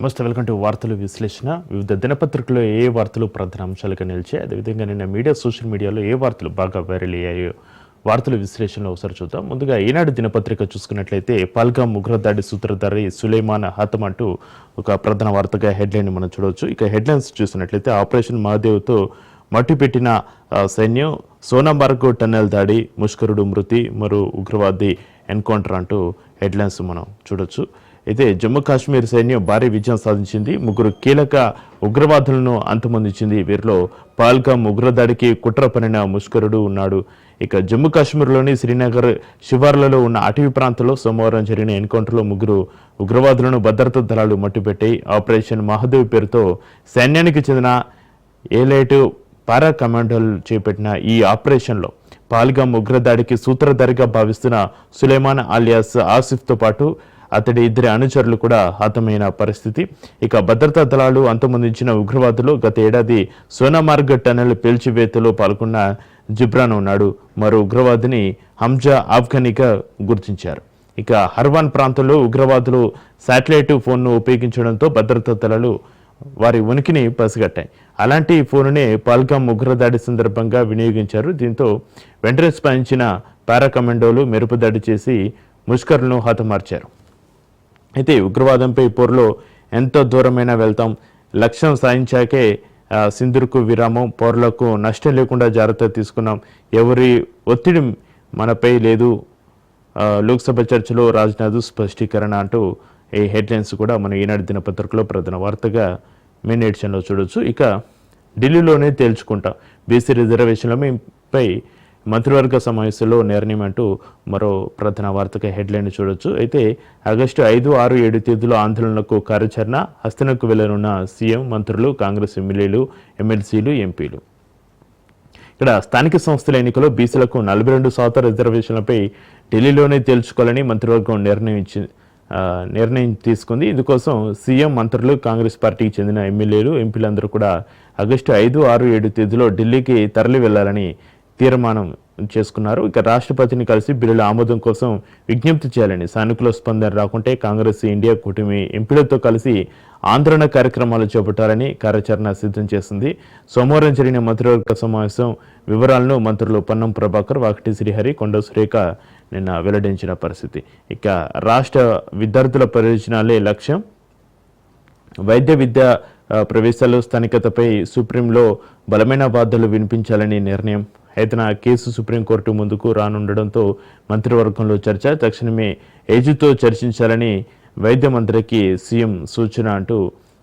నమస్తే welcome to వార్తలు విశ్లేషణ. వివిధ దినపత్రికల్లో ఏ వార్తలు ప్రధాన అంశాలుగా నిలిచాయి అదేవిధంగా నిన్న మీడియా సోషల్ మీడియాలో ఏ వార్తలు బాగా వైరల్ అయ్యాయో వార్తల విశ్లేషణలో ఒకసారి చూద్దాం. ముందుగా ఈనాడు దినపత్రిక చూసుకున్నట్లయితే పాల్గా ఉగ్రదాడి సూత్రధారి సులేమాన్ హతం అంటూ ఒక ప్రధాన వార్తగా హెడ్లైన్ మనం చూడవచ్చు. ఇక హెడ్లైన్స్ చూసినట్లయితే ఆపరేషన్ మహాదేవ్తో మట్టిపెట్టిన సైన్యం సోనామార్గ్ టన్నెల్ దాడి ముష్కరుడు మృతి మరో ఉగ్రవాది ఎన్కౌంటర్ అంటూ హెడ్లైన్స్ మనం చూడొచ్చు. అయితే జమ్మూ కాశ్మీర్ సైన్యం భారీ విజయం సాధించింది. ముగ్గురు కీలక ఉగ్రవాదులను అంతమొందించింది. వీరిలో పాల్గామ్ ఉగ్రదాడికి కుట్ర పనిన ముష్కరుడు ఉన్నాడు. ఇక జమ్మూ కాశ్మీర్లోని శ్రీనగర్ శివార్లలో ఉన్న అటవీ ప్రాంతంలో సోమవారం జరిగిన ఎన్కౌంటర్లో ముగ్గురు ఉగ్రవాదులను భద్రతా దళాలు మట్టుపెట్టాయి ఆపరేషన్ మహాదేవ్ పేరుతో సైన్యానికి చెందిన ఏలైట్ పారా కమాండోలు చేపట్టిన ఈ ఆపరేషన్లో పాల్గామ్ ఉగ్రదాడికి సూత్రధారిగా భావిస్తున్న సులేమాన్ అలియాస్ ఆసిఫ్తో పాటు అతడి ఇద్దరి అనుచరులు కూడా హతమైన పరిస్థితి. ఇక భద్రతా దళాలు అంతమొందించిన ఉగ్రవాదులు గత ఏడాది సోనామార్గ్ టన్నెల్ పేల్చివేతలో పాల్గొన్న జిబ్రాన్ ఉన్నాడు మరో ఉగ్రవాదిని హంజా ఆఫ్ఘనీగా గుర్తించారు. ఇక హర్వాన్ ప్రాంతంలో ఉగ్రవాదులు శాటిలైట్ ఫోన్ను ఉపయోగించడంతో భద్రతా దళాలు వారి ఉనికిని పసిగట్టాయి. అలాంటి ఫోనునే పాల్గామ్ ఉగ్రదాడి సందర్భంగా వినియోగించారు. దీంతో వెంటనే స్పందించిన పారా కమాండోలు మెరుపు దాడి చేసి ముష్కర్లను హతమార్చారు. అయితే ఉగ్రవాదంపై పోరులో ఎంతో దూరమైనా వెళ్తాం. లక్ష్యం సాధించాకే సింధురుకు సింధుర్కు విరామం పౌరులకు నష్టం లేకుండా జాగ్రత్త తీసుకున్నాం. ఎవరి ఒత్తిడి మనపై లేదు. లోక్సభ చర్చలో రాజ్నాథ్ స్పష్టీకరణ అంటూ ఈ హెడ్లైన్స్ కూడా మన ఈనాడు దినపత్రికలో ప్రధాన వార్తగా మెయిన్ ఎడిషన్లో చూడొచ్చు. ఇక ఢిల్లీలోనే తేల్చుకుంటాం. బీసీ రిజర్వేషన్లపై మంత్రివర్గ సమావేశంలో నిర్ణయం అంటూ మరో ప్రధాన వార్తక హెడ్లైన్ చూడొచ్చు. అయితే ఆగస్టు ఐదు ఆరు ఏడు తేదీలో ఆందోళనకు కార్యాచరణ హస్తనకు వెళ్ళనున్న సీఎం మంత్రులు కాంగ్రెస్ ఎమ్మెల్యేలు ఎమ్మెల్సీలు ఎంపీలు. ఇక్కడ స్థానిక సంస్థల ఎన్నికలో బీసీలకు నలభై రెండు శాతం రిజర్వేషన్లపై ఢిల్లీలోనే తేల్చుకోవాలని మంత్రివర్గం నిర్ణయించి నిర్ణయం తీసుకుంది. ఇందుకోసం సీఎం మంత్రులు కాంగ్రెస్ పార్టీకి చెందిన ఎమ్మెల్యేలు ఎంపీలందరూ కూడా ఆగస్టు ఐదు ఆరు ఏడు తేదీలో ఢిల్లీకి తరలి వెళ్ళాలని తీర్మానం చేసుకున్నారు. ఇక రాష్ట్రపతిని కలిసి బిల్లుల ఆమోదం కోసం విజ్ఞప్తి చేయాలని సానుకూల స్పందన రాకుంటే కాంగ్రెస్ ఇండియా కూటమి ఎంపీలతో కలిసి ఆందోళన కార్యక్రమాలు చేపట్టాలని కార్యాచరణ సిద్ధం చేసింది. సోమవారం జరిగిన మంత్రివర్గ సమావేశం వివరాలను మంత్రులు పొన్నం ప్రభాకర్ వాకటి శ్రీహరి కొండ సురేఖ నిన్న వెల్లడించిన పరిస్థితి. ఇక రాష్ట్ర విద్యార్థుల ప్రయోజనాలే లక్ష్యం. వైద్య విద్య ప్రవేశాలు స్థానికతపై సుప్రీంలో బలమైన వాదనలు వినిపించాలని నిర్ణయం అయితే నా కేసు సుప్రీంకోర్టు ముందుకు రానుండడంతో మంత్రివర్గంలో చర్చ తక్షణమే ఏజుతో చర్చించాలని వైద్య మంత్రికి సీఎం సూచన అంటూ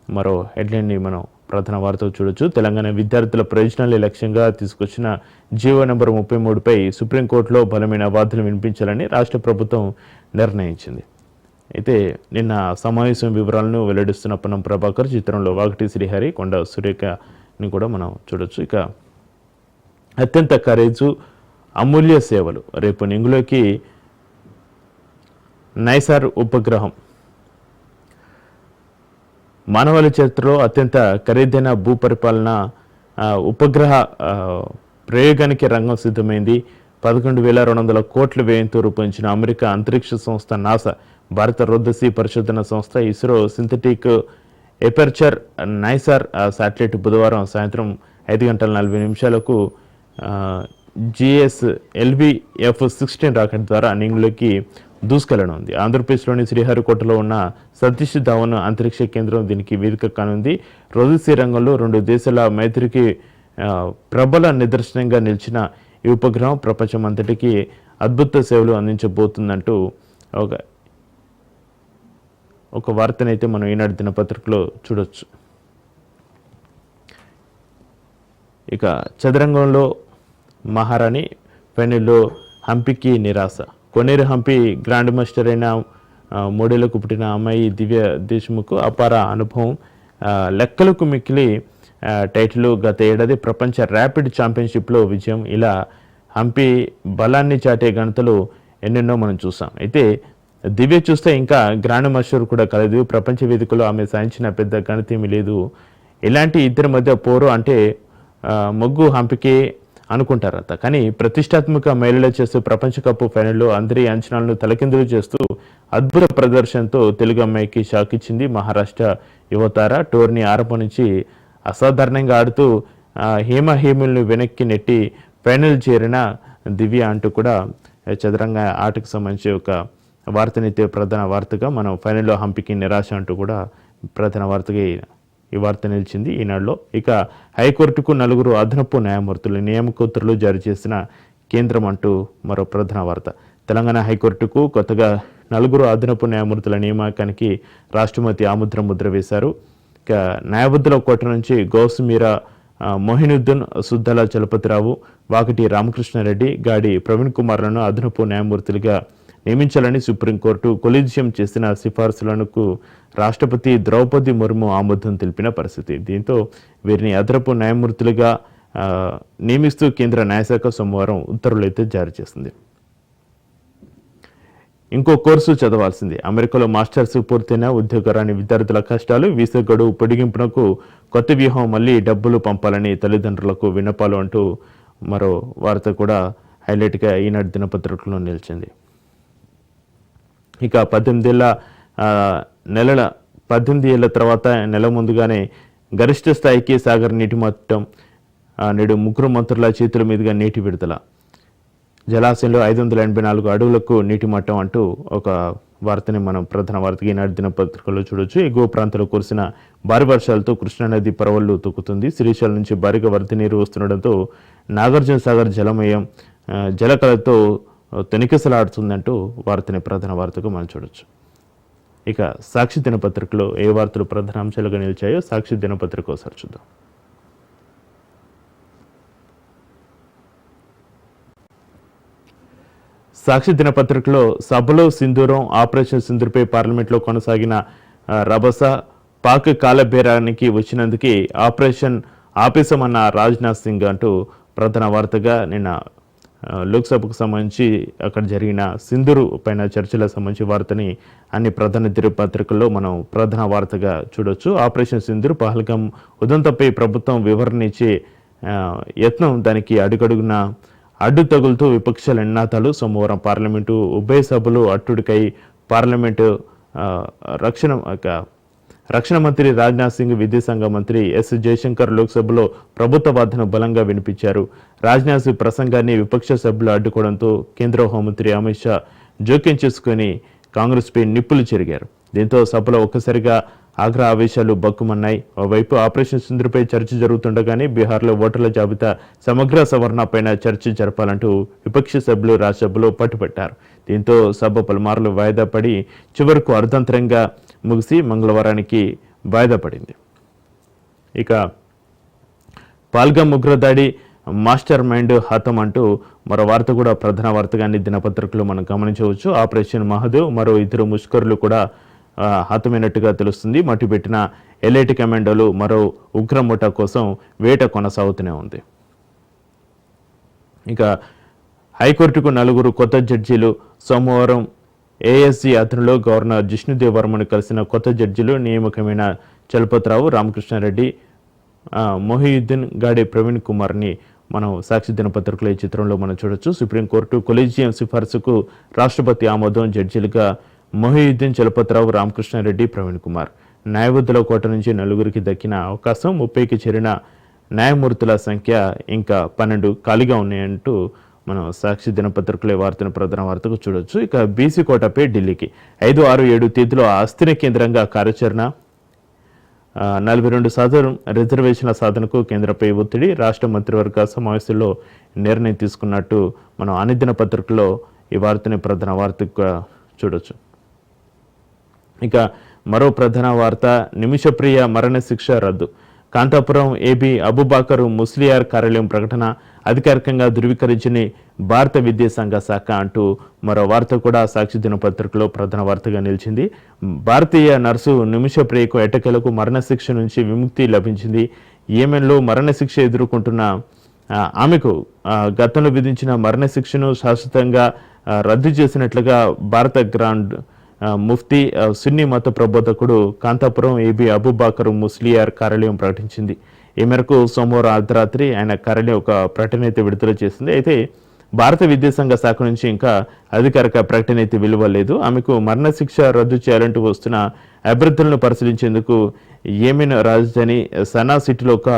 మరో హెడ్లైన్ని మనం ప్రధాన వార్త చూడొచ్చు. తెలంగాణ విద్యార్థుల ప్రయోజనాలే లక్ష్యంగా తీసుకొచ్చిన జీవో నెంబర్ ముప్పై మూడుపై సుప్రీంకోర్టులో బలమైన వాదనలు వినిపించాలని రాష్ట్ర ప్రభుత్వం నిర్ణయించింది. అయితే నిన్న సమావేశం వివరాలను వెల్లడిస్తున్న పొన్నం ప్రభాకర్ చిత్రంలో వాగటి శ్రీహరి కొండ సురేఖని కూడా మనం చూడొచ్చు. ఇక అత్యంత ఖరీజు అమూల్య సేవలు. రేపు నింగులోకి నైసార్ ఉపగ్రహం. మానవాళి చరిత్రలో అత్యంత ఖరీదైన భూ పరిపాలన ఉపగ్రహ ప్రయోగానికి రంగం సిద్ధమైంది. పదకొండు వేల రెండు వందల కోట్ల వ్యయంతో రూపొందించిన అమెరికా అంతరిక్ష సంస్థ నాసా భారత రోదసీ పరిశోధన సంస్థ ISRO synthetic aperture NISAR satellite బుధవారం సాయంత్రం ఐదు గంటల నలభై నిమిషాలకు జిఎస్ ఎల్బిఎఫ్ సిక్స్టీన్ రాకెట్ ద్వారా నింగులోకి దూసుకెళ్ళనుంది. ఆంధ్రప్రదేశ్లోని శ్రీహరికోటలో ఉన్న సతీష్ ధవన్ అంతరిక్ష కేంద్రం దీనికి వేదిక కానుంది. రొజసీ రంగంలో రెండు దేశాల మైత్రికి ప్రబల నిదర్శనంగా నిలిచిన ఈ ఉపగ్రహం ప్రపంచం అంతటికీ అద్భుత సేవలు అందించబోతుందంటూ ఒక ఒక వార్తనైతే మనం ఈనాడు దినపత్రికలో చూడొచ్చు. ఇక చదరంగంలో మహారాణి ఫైనల్లో హంపికి నిరాశ. కొనేరు హంపి గ్రాండ్ మాస్టర్ అయిన మూడేళ్ళకు పుట్టిన అమ్మాయి దివ్య దేశ్ముఖ్ అపార అనుభవం. లెక్కలకు మిక్కిలి టైటిల్ గత ఏడాది ప్రపంచ ర్యాపిడ్ ఛాంపియన్షిప్లో విజయం. ఇలా హంపి బలాన్ని చాటే గణతలు ఎన్నెన్నో మనం చూసాం. అయితే దివ్య చూస్తే ఇంకా గ్రాండ్ మాస్టర్ కూడా కలదు. ప్రపంచ వేదికలో ఆమె సాధించిన పెద్ద గణిత లేదు. ఇలాంటి ఇద్దరి మధ్య పోరు అంటే ముగ్గు హంపికి అనుకుంటారట. కానీ ప్రతిష్టాత్మక మహిళలు చేస్తూ ప్రపంచ కప్ ఫైనల్లో అందరి అంచనాలను తలకిందులు చేస్తూ అద్భుత ప్రదర్శనతో తెలుగు అమ్మాయికి షాక్ ఇచ్చింది మహారాష్ట్ర యువతార. టోర్నీ ఆరంభం నుంచి అసాధారణంగా ఆడుతూ హేమ హేములను వెనక్కి నెట్టి ఫైనల్ చేరిన దివ్య అంటూ కూడా చదరంగ ఆటకు సంబంధించి ఒక వార్తనైతే ప్రధాన వార్తగా మనం ఫైనల్లో హంపికి నిరాశ అంటూ కూడా ప్రధాన వార్తగా ఈ- వార్త నిలిచింది. ఈనాడులో ఇక హైకోర్టుకు నలుగురు అదనపు న్యాయమూర్తులు నియామకోత్తర్లు జారీ చేసిన కేంద్రం అంటూ మరో ప్రధాన వార్త. తెలంగాణ హైకోర్టుకు కొత్తగా నలుగురు అదనపు న్యాయమూర్తుల నియామకానికి రాష్ట్రపతి ఆముద్ర ముద్ర వేశారు. ఇక న్యాయబుద్ధుల కోట నుంచి గౌస్మీరా ఆ, మొహినుద్దీన్ సుద్దల చలపతిరావు వాకటి రామకృష్ణారెడ్డి గాడి ప్రవీణ్ కుమార్లను అదనపు న్యాయమూర్తులుగా నియమించాలని సుప్రీంకోర్టు కొలీజియం చేసిన సిఫార్సులకు రాష్ట్రపతి ద్రౌపది ముర్ము ఆమోదం తెలిపిన పరిస్థితి. దీంతో వీరిని అదనపు న్యాయమూర్తులుగా ఆ, నియమిస్తూ కేంద్ర న్యాయశాఖ సోమవారం ఉత్తర్వులైతే జారీ చేసింది. ఇంకో కోర్సు చదవాల్సింది. అమెరికాలో మాస్టర్స్ పూర్తయిన ఉద్యోగరాని విద్యార్థుల కష్టాలు వీసా గడువు పొడిగింపునకు కొత్త వ్యూహం మళ్ళీ డబ్బులు పంపాలని తల్లిదండ్రులకు విన్నపాలు అంటూ మరో వార్త కూడా హైలైట్గా ఈనాటి దినపత్రికలో నిలిచింది. ఇక పద్దెనిమిదేళ్ళ నెలల పద్దెనిమిది ఏళ్ళ తర్వాత నెల ముందుగానే గరిష్ట స్థాయికి సాగర్ నీటి మట్టం నేడు ముగ్గురు మంత్రుల చేతుల మీదుగా నీటి విడుదల. జలాశయంలో ఐదు వందల ఎనభై నాలుగు అడుగులకు నీటి మట్టం అంటూ ఒక వార్తని మనం ప్రధాన వార్తగా ఈనాడు దినపత్రికలో చూడొచ్చు. ఎగువ ప్రాంతంలో కురిసిన భారీ వర్షాలతో కృష్ణానది పరవళ్ళు తొక్కుతుంది. శ్రీశైలం నుంచి భారీగా వరద నీరు వస్తుండడంతో నాగార్జున సాగర్ జలమయం జలకలతో జలకళతో తొనికిసలాడుతుందంటూ వార్తని ప్రధాన వార్తగా మనం చూడొచ్చు. ఇక సాక్షి దినపత్రికలో ఏ వార్తలు ప్రధానాంశాలుగా నిలిచాయో సాక్షి దినపత్రిక ఒకసారి చూద్దాం. సాక్షి దినపత్రికలో సభలో సింధూరం ఆపరేషన్ సింధూర్పై పార్లమెంట్లో కొనసాగిన రభస పాక్ కాలబేరానికి వచ్చినందుకే ఆపరేషన్ ఆపేశామన్న రాజ్నాథ్ సింగ్ అంటూ ప్రధాన వార్తగా నిన్న లోక్సభకు సంబంధించి అక్కడ జరిగిన సింధూరు పైన చర్చలకు సంబంధించి వార్తని అన్ని ప్రధాన పత్రికల్లో మనం ప్రధాన వార్తగా చూడొచ్చు. ఆపరేషన్ సింధూర్ పహల్గం ఉదంతంపై ప్రభుత్వం వివరణ ఇచ్చే యత్నం దానికి అడుగడుగున అడ్డు తగులుతూ విపక్షాల నినాదాలు సోమవారం పార్లమెంటు ఉభయ సభలు అట్టుడికై పార్లమెంటు రక్షణ ఒక రక్షణ మంత్రి రాజ్నాథ్ సింగ్ విదేశాంగ మంత్రి ఎస్. జయశంకర్ లోక్సభలో ప్రభుత్వ వాదన బలంగా వినిపించారు. రాజ్నాథ్ సింగ్ ప్రసంగాన్ని విపక్ష సభ్యులు అడ్డుకోవడంతో కేంద్ర హోంమంత్రి అమిత్ షా జోక్యం చేసుకుని కాంగ్రెస్పై నిప్పులు చెరిగారు. దీంతో సభలో ఒక్కసారిగా ఆగ్రా ఆవేశాలు బక్కుమన్నాయి ఓవైపు ఆపరేషన్ సింధుపై చర్చ జరుగుతుండగానే బీహార్లో ఓటర్ల జాబితా సమగ్ర సవరణ పైన చర్చ జరపాలంటూ విపక్ష సభ్యులు రాజ్యసభలో పట్టుబట్టారు. దీంతో సభ పలుమార్లు వాయిదా పడి చివరకు అర్ధంతరంగా ముగిసి మంగళవారానికి వాయిదా పడింది. ఇక పాల్గం ఉగ్రదాడి మాస్టర్ మైండ్ హతం అంటూ మరో వార్త కూడా ప్రధాన వార్తగాన్ని దినపత్రికలు మనం గమనించవచ్చు. ఆపరేషన్ మహదేవ్ మరో ఇద్దరు ముష్కరులు కూడా హతమైనట్టుగా తెలుస్తుంది. మట్టిపెట్టిన ఎలైట్ కమాండోలు మరో ఉగ్రముఠ కోసం వేట కొనసాగుతూనే ఉంది. ఇక హైకోర్టుకు నలుగురు కొత్త జడ్జీలు సోమవారం ఏఎస్సీ అతనిలో గవర్నర్ జిష్ణుదేవ్ వర్మను కలిసిన కొత్త జడ్జీలు నియామకమైన చలపతిరావు రామకృష్ణారెడ్డి మొహియుద్దీన్ గాడే ప్రవీణ్ కుమార్ని మనం సాక్షి దినపత్రికలో ఈ చిత్రంలో మనం చూడొచ్చు. సుప్రీంకోర్టు కొలీజియం సిఫార్సుకు రాష్ట్రపతి ఆమోదం జడ్జీలుగా మొహియుద్దీన్ చలపతిరావు రామకృష్ణారెడ్డి ప్రవీణ్ కుమార్. న్యాయబుద్ధుల కోట నుంచి నలుగురికి దక్కిన అవకాశం ముప్పైకి చేరిన న్యాయమూర్తుల సంఖ్య ఇంకా పన్నెండు ఖాళీగా ఉన్నాయంటూ మనం సాక్షి దినపత్రికలే ఈ వార్తను ప్రధాన వార్తకు చూడొచ్చు. ఇక బీసీ కోటపై ఢిల్లీకి. ఐదు ఆరు ఏడు తేదీలో ఆస్తిని కేంద్రంగా కార్యాచరణ. నలభై రెండు శాతం రిజర్వేషన్ల సాధనకు కేంద్రంపై ఒత్తిడి. రాష్ట్ర మంత్రివర్గ సమావేశంలో నిర్ణయం తీసుకున్నట్టు మనం అనిదిన పత్రికలో ఈ వార్తని ప్రధాన వార్తగా చూడొచ్చు. ఇక మరో ప్రధాన వార్త నిమిషప్రియ మరణశిక్ష రద్దు. కాంతాపురం ఏబీ అబుబాకరు ముస్లియార్ కార్యాలయం ప్రకటన అధికారికంగా ధృవీకరించని భారత విద్యాసంఘ శాఖ అంటూ మరో వార్త కూడా సాక్షి దినపత్రికలో ప్రధాన వార్తగా నిలిచింది. భారతీయ నర్సు నిమిషప్రియకు ఎటకెలకు మరణశిక్ష నుంచి విముక్తి లభించింది. ఏమెన్లో మరణశిక్ష ఎదుర్కొంటున్న ఆమెకు గతంలో విధించిన మరణశిక్షను శాశ్వతంగా రద్దు చేసినట్లుగా భారత గ్రాండ్ ముఫ్తీ సున్ని సున్నీ మత ప్రబోధకుడు కాంతాపురం ఏబి అబుబాకర్ ముస్లియార్ కార్యాలయం ప్రకటించింది. ఈ మేరకు సోమవారం అర్ధరాత్రి ఆయన కార్యాలయం ఒక ప్రకటన అయితే విడుదల చేసింది. అయితే భారత విద్యాసంఘ శాఖ నుంచి ఇంకా అధికారిక ప్రకటన అయితే వెలువలేదు ఆమెకు మరణశిక్ష రద్దు చేయాలంటూ వస్తున్న అభ్యర్థులను పరిశీలించేందుకు యెమెన్ రాజధాని సనా సిటీలో ఒక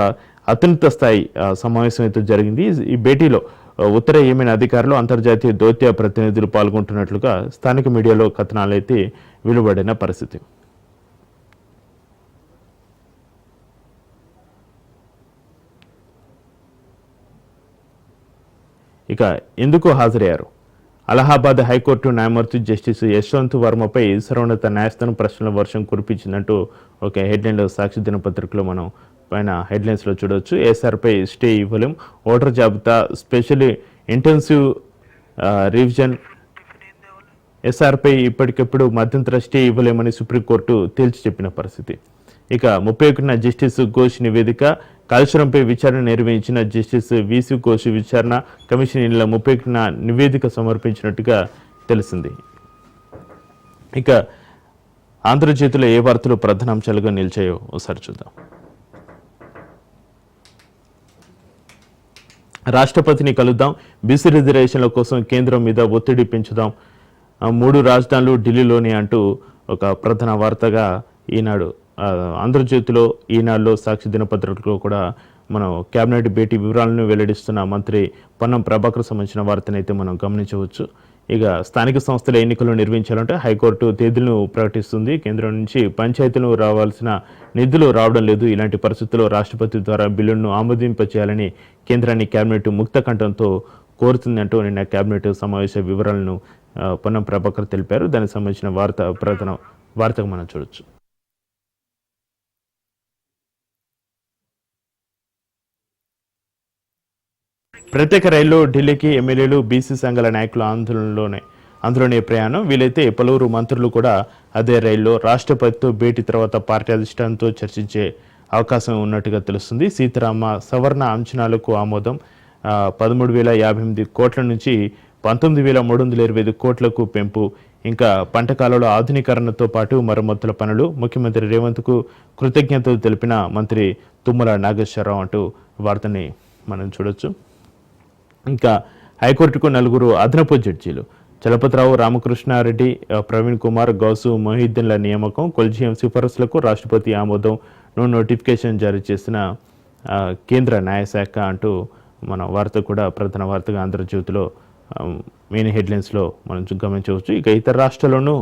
అత్యున్నత స్థాయి సమావేశం అయితే జరిగింది. ఈ భేటీలో ఉత్తర యెమెన్ అధికారులు అంతర్జాతీయ దౌత్య ప్రతినిధులు పాల్గొంటున్నట్లుగా స్థానిక మీడియాలో కథనాలైతే వెలువడిన పరిస్థితి. ఇక ఎందుకు హాజరయ్యారు? అలహాబాద్ హైకోర్టు న్యాయమూర్తి జస్టిస్ యశ్వంత్ వర్మపై సర్వోన్నత న్యాయస్థానం ప్రశ్నల వర్షం కురిపించిందంటూ ఒక హెడ్లైన్లో సాక్షి దినపత్రికలో మనం పైన హెడ్లైన్స్లో చూడవచ్చు ఏఎస్ఆర్పై స్టే ఇవ్వలేం. ఓటర్ జాబితా స్పెషల్లీ ఇంటెన్సివ్ రివిజన్ ఎస్ఆర్పై ఇప్పటికెప్పుడు మధ్యంతర స్టే ఇవ్వలేమని సుప్రీంకోర్టు తేల్చి చెప్పిన పరిస్థితి. ఇక ముప్పై ఒకటిన జస్టిస్ ఘోష్ నివేదిక కాళేశ్వరంపై విచారణ నిర్వహించిన జస్టిస్ విసి ఘోష్ విచారణ కమిషన్ ఈ ముప్పై ఒకటిన నివేదిక సమర్పించినట్టుగా తెలిసింది. ఇక ఆంధ్రజ్యోతిలో ఏ వార్తలు ప్రధాన అంశాలుగా నిలిచాయో ఒకసారి చూద్దాం. రాష్ట్రపతిని కలుద్దాం. బీసీ రిజర్వేషన్ల కోసం కేంద్రం మీద ఒత్తిడి పెంచుదాం. మూడు రాజధానులు ఢిల్లీలోనే అంటూ ఒక ప్రధాన వార్తగా ఈనాడు ఆంధ్రజ్యోతిలో ఈనాడులో సాక్షి దినపత్రికలో కూడా మనం కేబినెట్ భేటీ వివరాలను వెల్లడిస్తున్న మంత్రి పొన్నం ప్రభాకర్ సంబంధించిన వార్తనైతే మనం గమనించవచ్చు. ఇక స్థానిక సంస్థల ఎన్నికలు నిర్వహించాలంటే హైకోర్టు తేదీలను ప్రకటిస్తుంది. కేంద్రం నుంచి పంచాయతీలు రావాల్సిన నిధులు రావడం లేదు. ఇలాంటి పరిస్థితుల్లో రాష్ట్రపతి ద్వారా బిల్లును ఆమోదింపచేయాలని కేంద్రాన్ని కేబినెట్ ముక్త కంఠంతో కోరుతుందంటూ నిన్న కేబినెట్ సమావేశ వివరాలను పొన్నం ప్రభాకర్ తెలిపారు. దానికి సంబంధించిన వార్త ప్రధాన వార్తకు మనం చూడొచ్చు. ప్రత్యేక రైల్లో ఢిల్లీకి ఎమ్మెల్యేలు బీసీ సంఘాల నాయకుల ఆందోళనలోనే అందులోనే ప్రయాణం. వీలైతే పలువురు మంత్రులు కూడా అదే రైల్లో రాష్ట్రపతితో భేటీ తర్వాత పార్టీ అధిష్టానంతో చర్చించే అవకాశం ఉన్నట్టుగా తెలుస్తుంది. సీతారామ సవర్ణ అంచనాలకు ఆమోదం. పదమూడు వేల యాభై ఎనిమిది కోట్ల నుంచి పంతొమ్మిది వేల మూడు వందల ఇరవై ఐదు కోట్లకు పెంపు. ఇంకా పంటకాలలో ఆధునీకరణతో పాటు మరమ్మతుల పనులు. ముఖ్యమంత్రి రేవంత్కు కృతజ్ఞతలు తెలిపిన మంత్రి తుమ్మల నాగేశ్వరరావు అంటూ వార్తని మనం చూడొచ్చు. ఇంకా హైకోర్టుకు నలుగురు అదనపు జడ్జీలు. చలపతిరావు రామకృష్ణారెడ్డి ప్రవీణ్ కుమార్ గౌసు మొహిద్దీన్ల నియామకం కొల్జియం సిఫారసులకు రాష్ట్రపతి ఆమోదం నో నోటిఫికేషన్ జారీ చేసిన కేంద్ర న్యాయశాఖ అంటూ మన వార్త కూడా ప్రధాన వార్తగా ఆంధ్రజ్యోతిలో మెయిన్ హెడ్లైన్స్లో మనం గమనించవచ్చు. ఇక ఇతర రాష్ట్రాల్లోనూ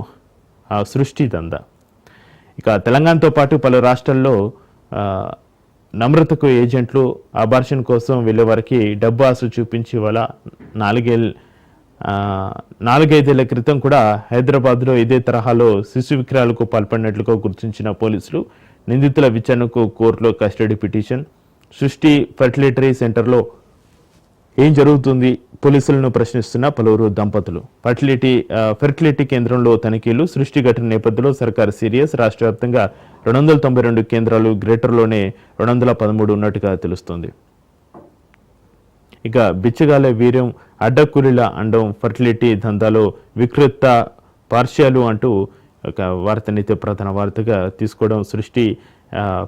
ఆ, సృష్టి దందా. ఇక తెలంగాణతో పాటు పలు రాష్ట్రాల్లో నమ్రతకు ఏజెంట్లు అబార్షన్ కోసం వెళ్ళే వారికి డబ్బు ఆశ చూపించి వల్ల నాలుగేళ్ళ నాలుగైదేళ్ళ క్రితం కూడా హైదరాబాద్లో ఇదే తరహాలో శిశు విక్రయాలకు పాల్పడినట్లుగా గుర్తించిన పోలీసులు నిందితుల విచారణకు కోర్టులో కస్టడీ పిటిషన్. సృష్టి ఫెర్టిలిటరీ సెంటర్లో ఏం జరుగుతుంది? పోలీసులను ప్రశ్నిస్తున్న పలువురు దంపతులు. ఫర్టిలిటీ ఫెర్టిలిటీ కేంద్రంలో తనిఖీలు సృష్టి ఘటన నేపథ్యంలో సర్కార్ సీరియస్ రాష్ట్ర వ్యాప్తంగా రెండు వందల తొంభై రెండు కేంద్రాలు గ్రేటర్లోనే రెండు వందల పదమూడు ఉన్నట్టుగా తెలుస్తోంది. ఇక బిచ్చగాల వీర్యం అడ్డకూలిల అండం ఫర్టిలిటీ దందాలో వికృత పార్శ్యాలు అంటూ ఒక వార్తనైతే ప్రధాన వార్తగా తీసుకోవడం సృష్టి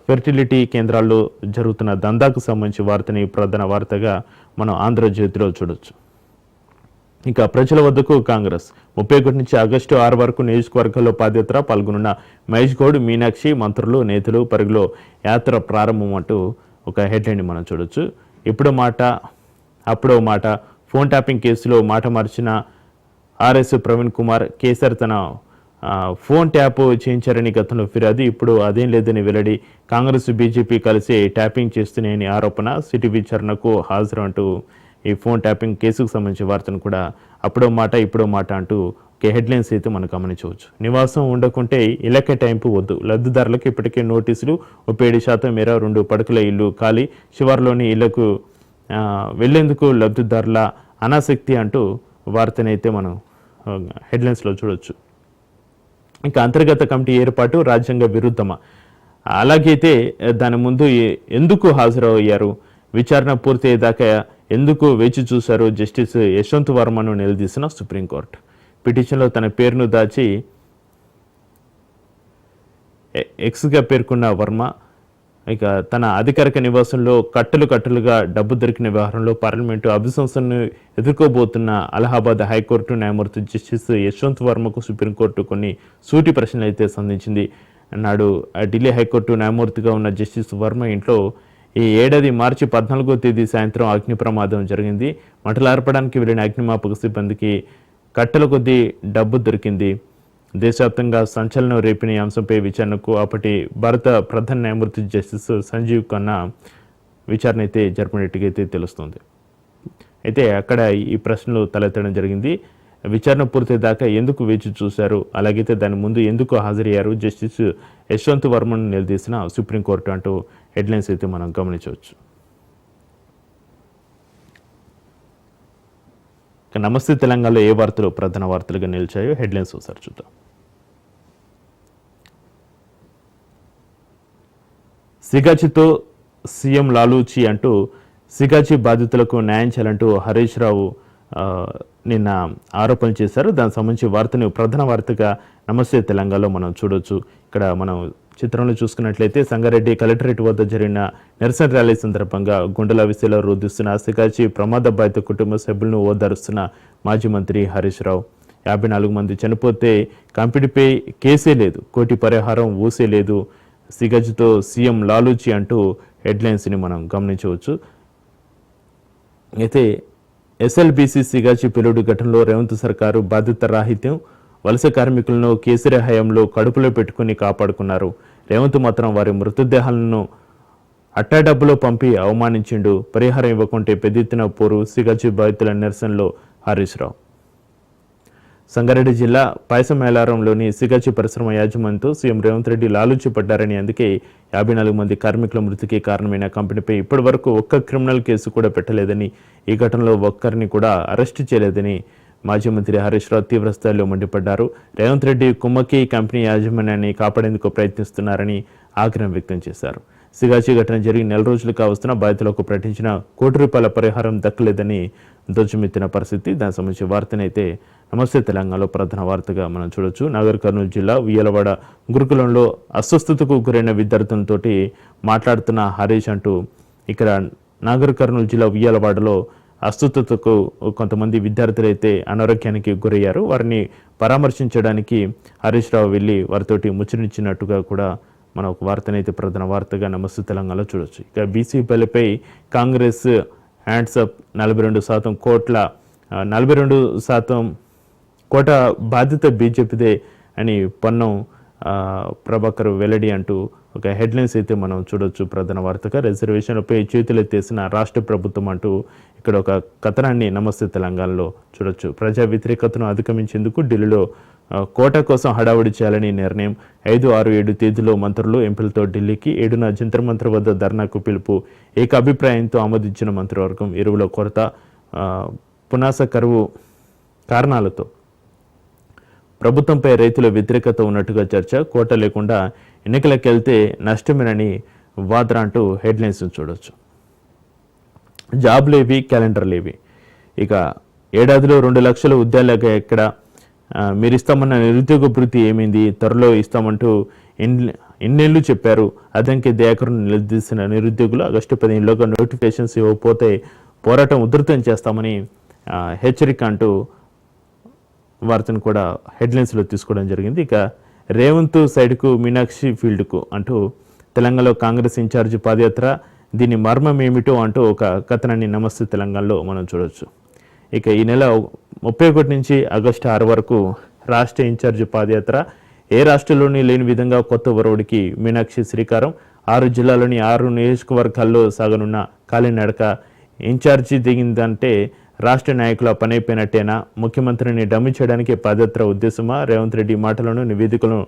ఫెర్టిలిటీ కేంద్రాల్లో జరుగుతున్న దందాకు సంబంధించి వార్తని ప్రధాన వార్తగా మనం ఆంధ్రజ్యోతిలో చూడొచ్చు. ఇంకా ప్రజల వద్దకు కాంగ్రెస్. ముప్పై ఒకటి నుంచి ఆగస్టు ఆరు వరకు నియోజకవర్గాల్లో పాదయాత్ర పాల్గొనున్న మహేష్ గౌడ్ మీనాక్షి మంత్రులు నేతలు పరుగులో యాత్ర ప్రారంభం అంటూ ఒక హెడ్లైన్ మనం చూడొచ్చు. ఇప్పుడు మాట అప్పుడో మాట. ఫోన్ ట్యాపింగ్ కేసులో మాట మార్చిన ఆర్ఎస్ ప్రవీణ్ కుమార్ కేసర్ తన ఫోన్ ట్యాప్ చేయించారని గతంలో ఫిర్యాదు ఇప్పుడు అదేం లేదని వెల్లడి. కాంగ్రెస్ బీజేపీ కలిసి ట్యాపింగ్ చేస్తున్నాయని ఆరోపణ సిటీ విచారణకు హాజరు అంటూ ఈ ఫోన్ ట్యాపింగ్ కేసుకు సంబంధించిన వార్తను కూడా అప్పుడో మాట ఇప్పుడో మాట అంటూ ఒక హెడ్లైన్స్ అయితే మనం గమనించవచ్చు. నివాసం ఉండకుంటే ఇళ్ళ టైంపు వద్దు. లబ్ధిదారులకు ఇప్పటికే నోటీసులు ముప్పై ఏడు శాతం మేర రెండు పడకల ఇల్లు ఖాళీ. శివారులోని ఇళ్ళకు వెళ్ళేందుకు లబ్ధిదారుల అనాసక్తి అంటూ వార్తనైతే మనం హెడ్లైన్స్లో చూడొచ్చు. ఇంకా అంతర్గత కమిటీ ఏర్పాటు రాజ్యాంగ విరుద్ధమా? అలాగైతే దాని ముందు ఎందుకు హాజరయ్యారు? విచారణ పూర్తయ్యేదాకా ఎందుకు వేచి చూశారు? జస్టిస్ యశ్వంత్ వర్మను నిలదీసిన సుప్రీంకోర్టు. పిటిషన్లో తన పేరును దాచి ఎ- ఎక్స్గా పేర్కొన్న వర్మ ఇక తన అధికారిక నివాసంలో కట్టలు కట్టలుగా డబ్బు దొరికిన వ్యవహారంలో పార్లమెంటు అభిశంసనను ఎదుర్కోబోతున్న అలహాబాద్ హైకోర్టు న్యాయమూర్తి జస్టిస్ యశ్వంత్ వర్మకు సుప్రీంకోర్టు కొన్ని సూటి ప్రశ్నలు అయితే సంధించింది. నాడు ఆ ఢిల్లీ హైకోర్టు న్యాయమూర్తిగా ఉన్న జస్టిస్ వర్మ ఇంట్లో ఈ ఏడాది మార్చి పద్నాలుగో తేదీ సాయంత్రం అగ్ని ప్రమాదం జరిగింది. మంటలార్పడానికి వెళ్ళిన అగ్నిమాపక సిబ్బందికి కట్టల కొద్దీ డబ్బు దొరికింది. దేశవ్యాప్తంగా సంచలనం రేపిన ఈ అంశంపై విచారణకు అప్పటి భారత ప్రధాన న్యాయమూర్తి జస్టిస్ సంజీవ్ ఖన్నా విచారణ అయితే జరిపినట్టుగా అయితే తెలుస్తుంది. అయితే అక్కడ ఈ ప్రశ్నలు తలెత్తడం జరిగింది. విచారణ పూర్తయ్యేదాకా ఎందుకు వేచి చూశారు? అలాగైతే దాని ముందు ఎందుకు హాజరయ్యారు? జస్టిస్ యశ్వంత్ వర్మను నిలదీసిన సుప్రీంకోర్టు అంటూ హెడ్లైన్స్ అయితే మనం గమనించవచ్చు. నమస్తే తెలంగాణలో ఏ వార్తలు ప్రధాన వార్తలుగా నిలిచాయో హెడ్లైన్స్ ఒకసారి చూద్దాం. సిగాచితో సీఎం లాలూచి అంటూ సిగాచి బాధితులకు న్యాయం చేయాలంటూ హరీష్ రావు నిన్న ఆరోపణలు చేశారు. దానికి సంబంధించి వార్తను ప్రధాన వార్తగా నమస్తే తెలంగాణలో మనం చూడొచ్చు. ఇక్కడ మనం చిత్రంలో చూసుకున్నట్లయితే సంగారెడ్డి కలెక్టరేట్ వద్ద జరిగిన నిరసన ర్యాలీ సందర్భంగా గుండెల విసిలో రోధిస్తున్న సిగాచి ప్రమాద బాధిత కుటుంబ సభ్యులను ఓదారుస్తున్న మాజీ మంత్రి హరీష్ రావు. యాభై నాలుగు మంది చనిపోతే కంపెనీపై కేసే లేదు కోటి పరిహారం ఊసే లేదు. సిగజ్తో సీఎం లాలూచి అంటూ హెడ్లైన్స్ని మనం గమనించవచ్చు. అయితే ఎస్ఎల్బీసీ సిగాచి పిలుడు ఘటనలో రేవంత్ సర్కారు బాధ్యత రాహిత్యం వలస కార్మికులను కేసరి హయాంలో కడుపులో పెట్టుకుని కాపాడుకున్నారు. రేవంత్ మాత్రం వారి మృతదేహాలను అట్టాడబ్బులో పంపి అవమానించిండు. పరిహారం ఇవ్వకుంటే పెద్దెత్తిన పోరు సిగాచి బాధితుల నిరసనలో హరీష్ రావు. సంగారెడ్డి జిల్లా పాయసం సిగచి సిగాచి పరిశ్రమ యాజమాన్యంతో సీఎం రేవంత్ రెడ్డి లాలూచి పడ్డారని అందుకే యాభై నాలుగు మంది కార్మికుల మృతికి కారణమైన కంపెనీపై ఇప్పటి వరకు ఒక్క క్రిమినల్ కేసు కూడా పెట్టలేదని ఈ ఘటనలో ఒక్కరిని కూడా అరెస్టు చేయలేదని మాజీ మంత్రి హరీష్ రావు తీవ్రస్థాయిలో మండిపడ్డారు. రేవంత్ రెడ్డి కుమ్మకి కంపెనీ యాజమాన్యాన్ని కాపాడేందుకు ప్రయత్నిస్తున్నారని ఆగ్రహం వ్యక్తం చేశారు. సిగాచి ఘటన జరిగి నెల రోజులు కావస్తున్న బాధితులకు ప్రకటించిన కోటి రూపాయల పరిహారం దక్కలేదని ధ్వజమెత్తిన పరిస్థితి. దానికి సంబంధించి వార్తనైతే నమస్తే తెలంగాణలో ప్రధాన వార్తగా మనం చూడొచ్చు. నాగర్ కర్నూలు జిల్లా ఉయ్యలవాడ గురుకులంలో అస్వస్థతకు గురైన విద్యార్థులతోటి మాట్లాడుతున్న హరీష్ అంటూ ఇక్కడ నాగర్ కర్నూలు జిల్లా ఉయ్యాలవాడలో అస్తుతకు కొంతమంది విద్యార్థులు అయితే అనారోగ్యానికి గురయ్యారు. వారిని పరామర్శించడానికి హరీష్ రావు వెళ్ళి వారితోటి ముచ్చరించినట్టుగా కూడా మన ఒక వార్తనైతే ప్రధాన వార్తగా నమస్తే తెలంగాణలో చూడొచ్చు. ఇక బీసీ బలిపై కాంగ్రెస్ హ్యాండ్సప్ నలభై రెండు శాతం కోట్ల నలభై రెండు శాతం కోట బాధ్యత బీజేపీదే అని పొన్నం ప్రభాకర్ వెల్లడి అంటూ ఒక హెడ్లైన్స్ అయితే మనం చూడొచ్చు ప్రధాన వార్తగా. రిజర్వేషన్లపై చేతులెత్తేసిన రాష్ట్ర ప్రభుత్వం అంటూ ఇక్కడ ఒక కథనాన్ని నమస్తే తెలంగాణలో చూడొచ్చు. ప్రజా వ్యతిరేకతను అధిగమించేందుకు ఢిల్లీలో కోట కోసం హడావుడి చేయాలని నిర్ణయం ఐదు ఆరు ఏడు తేదీలో మంత్రులు ఎంపీలతో ఢిల్లీకి ఏడున జంతర్ మంత్ర వద్ద ధర్నాకు పిలుపు ఏక అభిప్రాయంతో ఆమోదించిన మంత్రివర్గం ఎరువుల కొరత పునాస కరువు కారణాలతో. ప్రభుత్వంపై రైతుల వ్యతిరేకత ఉన్నట్టుగా చర్చ కోట లేకుండా ఎన్నికలకు వెళ్తే నష్టమేనని వాద్ర అంటూ హెడ్లైన్స్ చూడొచ్చు. జాబ్లేవి క్యాలెండర్లేవి. ఇక ఏడాదిలో రెండు లక్షల ఉద్యోగాలకు ఎక్కడ మీరు ఇస్తామన్న నిరుద్యోగ భృతి ఏమైంది త్వరలో ఇస్తామంటూ ఎన్ని ఎన్నేళ్ళు చెప్పారు. అదంకి దయాకరును నిలదీసిన నిరుద్యోగులు ఆగస్టు పదిహేనులోగా నోటిఫికేషన్స్ ఇవ్వకపోతే పోరాటం ఉధృతం చేస్తామని హెచ్చరిక అంటూ వార్తను కూడా హెడ్లైన్స్లో తీసుకోవడం జరిగింది. ఇక రేవంత్ సైడ్కు మీనాక్షి ఫీల్డ్కు అంటూ తెలంగాణలో కాంగ్రెస్ ఇన్ఛార్జ్ పాదయాత్ర దీని మర్మం ఏమిటో అంటూ ఒక కథనాన్ని నమస్తే తెలంగాణలో మనం చూడవచ్చు ఇక ఈ నెల ముప్పై ఒకటి నుంచి ఆగస్టు ఆరు వరకు రాష్ట్ర ఇన్ఛార్జ్ పాదయాత్ర ఏ రాష్ట్రంలోని లేని విధంగా కొత్త ఒరవడికి మీనాక్షి శ్రీకారం ఆరు జిల్లాలోని ఆరు నియోజకవర్గాల్లో సాగనున్న కాలినడక ఇన్ఛార్జి దిగిందంటే రాష్ట్ర నాయకుల పనైపోయినట్టేనా? ముఖ్యమంత్రిని డమ్మి చేయడానికి పాదయాత్ర ఉద్దేశమా? రేవంత్ రెడ్డి మాటలను నివేదికలను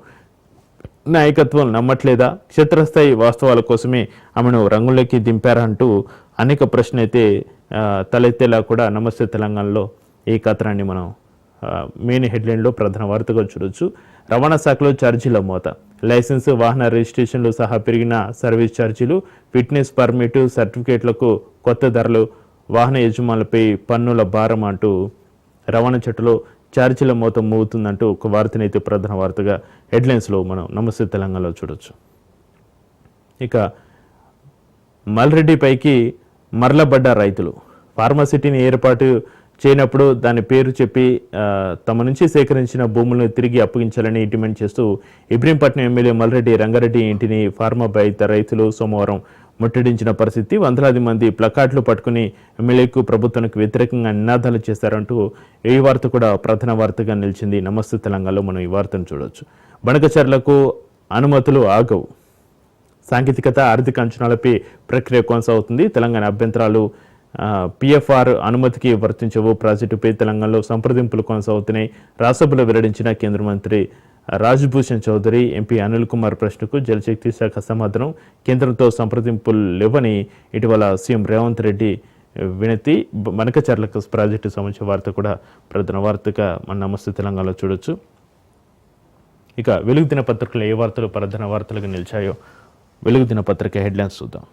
నాయకత్వం నమ్మట్లేదా? క్షేత్రస్థాయి వాస్తవాల కోసమే ఆమెను రంగుల్లోకి దింపారంటూ అనేక ప్రశ్న అయితే తలెత్తేలా కూడా నమస్తే తెలంగాణలో ఈ కథనాన్ని మనం మెయిన్ హెడ్లైన్లో ప్రధాన వార్తగా చూడొచ్చు. రవాణా శాఖలో ఛార్జీల మోత. లైసెన్స్ వాహన రిజిస్ట్రేషన్లు సహా పెరిగిన సర్వీస్ ఛార్జీలు ఫిట్నెస్ పర్మిట్ సర్టిఫికేట్లకు కొత్త ధరలు వాహన యజమానులపై పన్నుల భారం అంటూ రవాణా చెట్టులో ఛార్జీల మోత మోగుతుందంటూ ఒక వార్తనైతే ప్రధాన వార్తగా హెడ్లైన్స్లో మనం నమస్తే తెలంగాణలో చూడొచ్చు. ఇక మల్రెడ్డిపైకి మరలబడ్డ రైతులు. ఫార్మాసిటీని ఏర్పాటు చేయనప్పుడు దాని పేరు చెప్పి తమ నుంచి సేకరించిన భూములను తిరిగి అప్పగించాలని డిమాండ్ చేస్తూ ఇబ్రహీంపట్నం ఎమ్మెల్యే మల్రెడ్డి రంగారెడ్డి ఇంటిని ఫార్మా బయట రైతులు సోమవారం ముట్టడించిన పరిస్థితి. వందలాది మంది ప్లకార్డులు పట్టుకుని ఎమ్మెల్యేకు ప్రభుత్వానికి వ్యతిరేకంగా నినాదాలు చేశారంటూ ఈ వార్త కూడా ప్రధాన వార్తగా నిలిచింది. నమస్తే తెలంగాణలో మనం ఈ వార్తను చూడవచ్చు బణకచర్లకు అనుమతులు ఆగవు. సాంకేతికత ఆర్థిక అంచనాలపై ప్రక్రియ కొనసాగుతుంది. తెలంగాణ అభ్యంతరాలు పిఎఫ్ఆర్ అనుమతికి వర్తించవు. ప్రాజెక్టుపై తెలంగాణలో సంప్రదింపులు కొనసాగుతున్నాయి. రాజ్యసభలో వెల్లడించిన కేంద్ర మంత్రి రాజ్భూషణ్ చౌదరి ఎంపీ అనిల్ కుమార్ ప్రశ్నకు జలశక్తి శాఖ సమాధానం. కేంద్రంతో సంప్రదింపులు లేవని ఇటీవల సీఎం రేవంత్ రెడ్డి వినతి. మనకచర్లకు ప్రాజెక్టు సంబంధించిన వార్త కూడా ప్రధాన వార్తగా మన నమస్తే తెలంగాణలో చూడొచ్చు. ఇక వెలుగు దినపత్రికలో ఏ వార్తలు ప్రధాన వార్తలుగా నిలిచాయో వెలుగు దినపత్రిక హెడ్లైన్స్ చూద్దాం.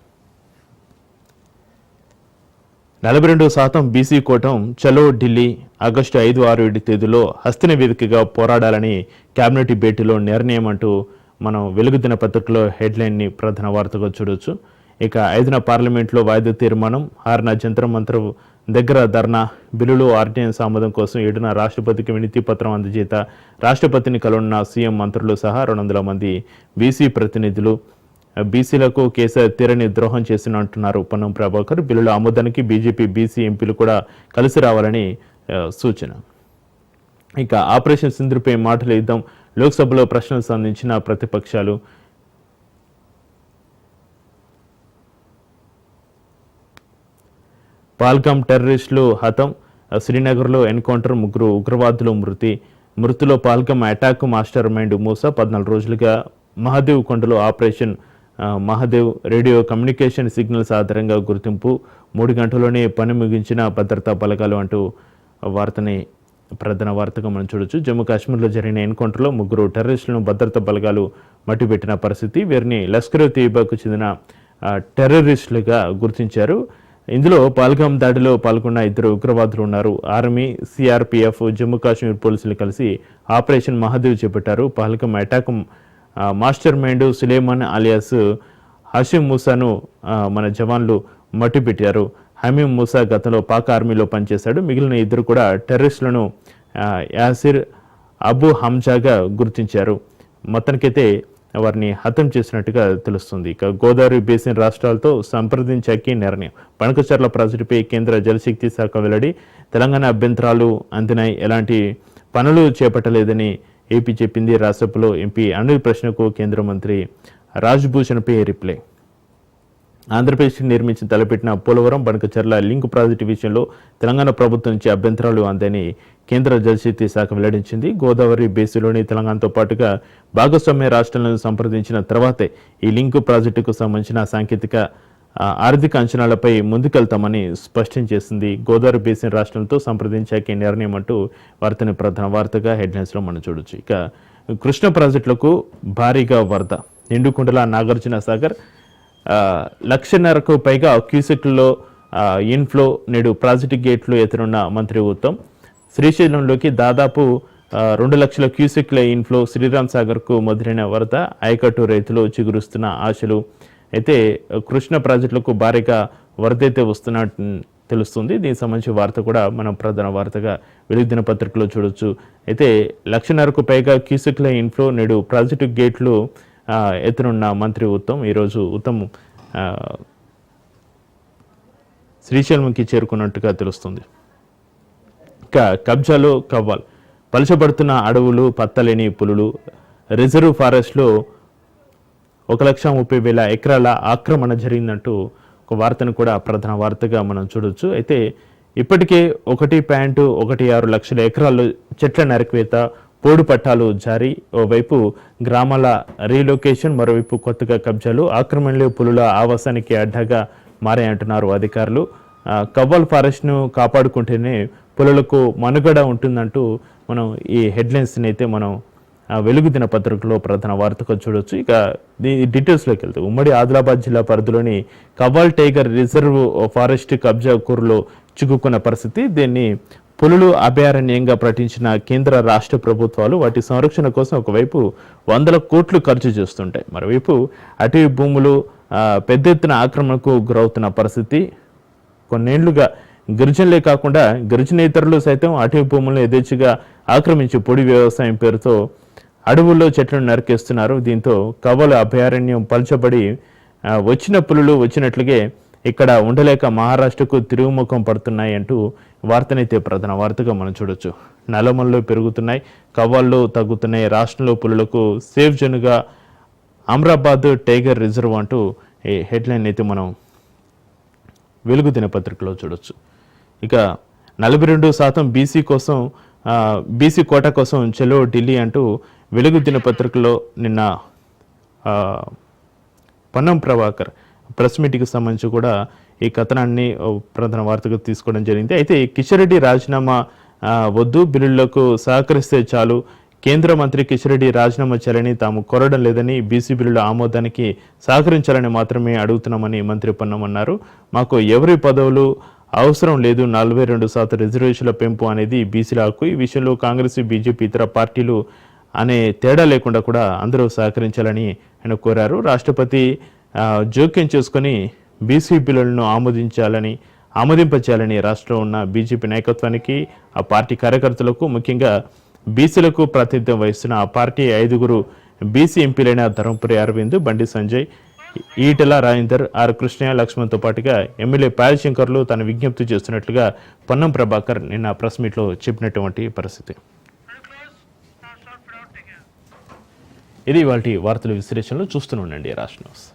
నలభై రెండు శాతం బీసీ కోటం చలో ఢిల్లీ ఆగస్టు ఐదు ఆరు ఏడు తేదీలో హస్తిన వేదికగా పోరాడాలని కేబినెట్ భేటీలో నిర్ణయం అంటూ మనం వెలుగు దినపత్రికలో హెడ్లైన్ని ప్రధాన వార్తగా చూడొచ్చు. ఇక ఐదున పార్లమెంట్లో వాయిదా తీర్మానం ఆరున జంతర మంత్ర దగ్గర ధర్నా బిల్లులు ఆర్డినెన్స్ ఆమోదం కోసం ఏడున రాష్ట్రపతికి వినతి పత్రం అందజేత రాష్ట్రపతిని కలవనున్న సీఎం మంత్రులు సహా రెండు వందల మంది బీసీ ప్రతినిధులు బీసీలకు కేసీఆర్ తీరని ద్రోహం చేసిన అంటున్నారు పొన్నం ప్రభాకర్. బిల్లుల ఆమోదానికి బీజేపీ బీసీ ఎంపీలు కూడా కలిసి రావాలని సూచన. ఇక ఆపరేషన్ సింధుపై మాటలు ఇద్దాం. లోక్సభలో ప్రశ్నలు సంధించిన ప్రతిపక్షాలు. పాల్గామ్ టెర్రరిస్టులు హతం. శ్రీనగర్లో ఎన్కౌంటర్ ముగ్గురు ఉగ్రవాదులు మృతి. మృతిలో Pahalgam attack mastermind Musa. పద్నాలుగు రోజులుగా మహాదేవ్ కొండలో operation Mahadev radio communication signals ఆధారంగా గుర్తింపు మూడు గంటల్లోనే పని ముగించిన భద్రతా బలగాలు అంటూ వార్తని ప్రధాన వార్తగా మనం చూడొచ్చు. జమ్మూ కాశ్మీర్లో జరిగిన ఎన్కౌంటర్లో ముగ్గురు టెర్రరిస్టులను భద్రతా బలగాలు మట్టిపెట్టిన పరిస్థితి. వీరిని లష్కర్ తేబాకు చెందిన టెర్రరిస్టులుగా గుర్తించారు. ఇందులో పాల్గాం దాడిలో పాల్గొన్న ఇద్దరు ఉగ్రవాదులు ఉన్నారు. ఆర్మీ సిఆర్పిఎఫ్ జమ్మూ కాశ్మీర్ పోలీసులు కలిసి ఆపరేషన్ మహాదేవ్ చేపట్టారు. Pahalgam attack mastermind Suleman alias Hashim మూసాను మన జవాన్లు మట్టిపెట్టారు. హమీం మూసా గతంలో పాక్ ఆర్మీలో పనిచేశాడు. మిగిలిన ఇద్దరు కూడా టెర్రరిస్టులను యాసిర్ అబు హంజాగా గుర్తించారు. మొత్తానికైతే వారిని హతం చేసినట్టుగా తెలుస్తుంది. ఇక గోదావరి బేసిన్ రాష్ట్రాలతో సంప్రదించాకి నిర్ణయం. పణకచర్ల ప్రాజెక్టుపై కేంద్ర జలశక్తి శాఖ వెల్లడి తెలంగాణ అభ్యంతరాలు అందినాయి. ఎలాంటి పనులు చేపట్టలేదని ఏపీ చెప్పింది రాజ్యసభలో ఎంపీ అనిల్ ప్రశ్నకు కేంద్ర మంత్రి రాజ్భూషణ్పై రిప్లై. ఆంధ్రప్రదేశ్ నిర్మించి తలపెట్టిన పోలవరం బనకచర్ల లింక్ ప్రాజెక్టు విషయంలో తెలంగాణ ప్రభుత్వం నుంచి అభ్యంతరాలు అందని కేంద్ర జలశక్తి శాఖ వెల్లడించింది. గోదావరి బేసిలోని తెలంగాణతో పాటుగా భాగస్వామ్య రాష్ట్రాలను సంప్రదించిన తర్వాతే ఈ లింక్ ప్రాజెక్టుకు సంబంధించిన సాంకేతిక ఆర్థిక అంచనాలపై ముందుకెళ్తామని స్పష్టం చేసింది. గోదావరి బేసిన్ రాష్ట్రంతో సంప్రదించాక నిర్ణయం అంటూ వార్తని ప్రధాన వార్తగా హెడ్లైన్స్లో మనం చూడొచ్చు. ఇక కృష్ణ ప్రాజెక్టులకు భారీగా వరద. ఎండుకుండల నాగార్జున సాగర్ లక్షన్నరకు పైగా క్యూసెక్లో ఇన్ఫ్లో నేడు ప్రాజెక్టు గేట్లు ఎదురున్న మంత్రి ఉత్తమ్. శ్రీశైలంలోకి దాదాపు రెండు లక్షల క్యూసెక్ల ఇన్ఫ్లో శ్రీరామ్ సాగర్కు మొదలైన వరద ఆయకట్టు రైతులు చిగురుస్తున్న ఆశలు అయితే కృష్ణ ప్రాజెక్టులకు భారీగా వరదైతే వస్తున్నట్టు తెలుస్తుంది. దీనికి సంబంధించిన వార్త కూడా మనం ప్రధాన వార్తగా వెలుగు దినపత్రికలో చూడొచ్చు. అయితే లక్షన్నరకు పైగా క్యూసెక్ల ఇన్ఫ్లో నేడు ప్రాజెక్టు గేట్లు ఎత్తునున్న మంత్రి ఉత్తమ్ ఈరోజు ఉత్తమ్ శ్రీశైలంకి చేరుకున్నట్టుగా తెలుస్తుంది. ఇక కబ్జాలో కవ్వాల్. పలచబడుతున్న అడవులు పత్తలేని పులులు. రిజర్వ్ ఫారెస్ట్లో ఒక లక్ష ముప్పై వేల ఎకరాల ఆక్రమణ జరిగిందంటూ ఒక వార్తను కూడా ప్రధాన వార్తగా మనం చూడొచ్చు. అయితే ఇప్పటికే ఒకటి పాయింట్ ఒకటి ఆరు లక్షల ఎకరాలు చెట్ల నరికివేత పోడు పట్టాలు జారీ. ఓవైపు గ్రామాల రీలొకేషన్ మరోవైపు కొత్తగా కబ్జాలు ఆక్రమణలు పులుల ఆవాసానికి అడ్డగా మారాయంటున్నారు అధికారులు. కవ్వల్ ఫారెస్ట్ను కాపాడుకుంటేనే పులులకు మనుగడ ఉంటుందంటూ మనం ఈ హెడ్లైన్స్ని అయితే మనం వెలుగు దిన పత్రికలో ప్రధాన వార్తగా చూడొచ్చు. ఇక దీ డీటెయిల్స్లోకి వెళ్తే ఉమ్మడి ఆదిలాబాద్ జిల్లా పరిధిలోని కవ్వాల్ టైగర్ రిజర్వ్ ఫారెస్ట్ కబ్జా కూరలో చిక్కుకున్న పరిస్థితి. దీన్ని పులులు అభయారణ్యంగా ప్రకటించిన కేంద్ర రాష్ట్ర ప్రభుత్వాలు వాటి సంరక్షణ కోసం ఒకవైపు వందల కోట్లు ఖర్చు చేస్తుంటాయి. మరోవైపు అటవీ భూములు పెద్ద ఎత్తున ఆక్రమణకు గురవుతున్న పరిస్థితి. కొన్నేళ్ళుగా గిరిజనులే కాకుండా గిరిజనేతరులు సైతం అటవీ భూములను యథేచ్ఛగా ఆక్రమించి పొడి వ్యవసాయం పేరుతో అడవుల్లో చెట్లను నరికేస్తున్నారు. దీంతో కవ్వల అభయారణ్యం పల్చబడి వచ్చిన పులులు వచ్చినట్లుగే ఇక్కడ ఉండలేక మహారాష్ట్రకు తిరుగుముఖం పడుతున్నాయి అంటూ వార్తనైతే ప్రధాన వార్తగా మనం చూడొచ్చు. నలమల్లో పెరుగుతున్నాయి కవ్వాళ్ళు తగ్గుతున్నాయి రాష్ట్రంలో పులులకు సేఫ్ జోన్గా అమరాబాద్ టైగర్ రిజర్వ్ అంటూ ఈ హెడ్లైన్ అయితే మనం వెలుగు దినపత్రికలో చూడొచ్చు. ఇక నలభై రెండు శాతం బీసీ కోసం బీసీ కోట కోసం చెలో ఢిల్లీ అంటూ వెలుగు దినపత్రికలో నిన్న పొన్నం ప్రభాకర్ ప్రెస్ మీట్కి సంబంధించి కూడా ఈ కథనాన్ని ప్రధాన వార్తగా తీసుకోవడం జరిగింది. అయితే కిషన్ రెడ్డి రాజీనామా వద్దు బిల్లులకు సహకరిస్తే చాలు. కేంద్ర మంత్రి కిషన్ రెడ్డి రాజీనామా చేయాలని తాము కోరడం లేదని బీసీ బిల్లుల ఆమోదానికి సహకరించాలని మాత్రమే అడుగుతున్నామని మంత్రి పొన్నం అన్నారు. మాకు ఎవరి పదవులు అవసరం లేదు. నలభై రెండు శాతం రిజర్వేషన్ల పెంపు అనేది బీసీల హక్కు. ఈ విషయంలో కాంగ్రెస్ బీజేపీ ఇతర పార్టీలు అనే తేడా లేకుండా కూడా అందరూ సహకరించాలని ఆయన కోరారు. రాష్ట్రపతి జోక్యం చేసుకొని బీసీ బిల్లులను ఆమోదించాలని ఆమోదింపచేయాలని రాష్ట్రంలో ఉన్న బీజేపీ నాయకత్వానికి ఆ పార్టీ కార్యకర్తలకు ముఖ్యంగా బీసీలకు ప్రాతినిధ్యం వహిస్తున్న ఆ పార్టీ ఐదుగురు బీసీ ఎంపీలైన ధర్మపురి అరవింద్ బండి సంజయ్ ఈటెల రాజేందర్ ఆర్ కృష్ణయ్య లక్ష్మణ్తో పాటుగా ఎమ్మెల్యే పాయశంకర్లు తన విజ్ఞప్తి చేస్తున్నట్లుగా పొన్నం ప్రభాకర్ నిన్న ప్రెస్ మీట్లో చెప్పినటువంటి పరిస్థితి. ఇది వాటి వార్తల విశ్లేషణలో చూస్తూనే ఉండండి రాష్ట్ర న్యూస్.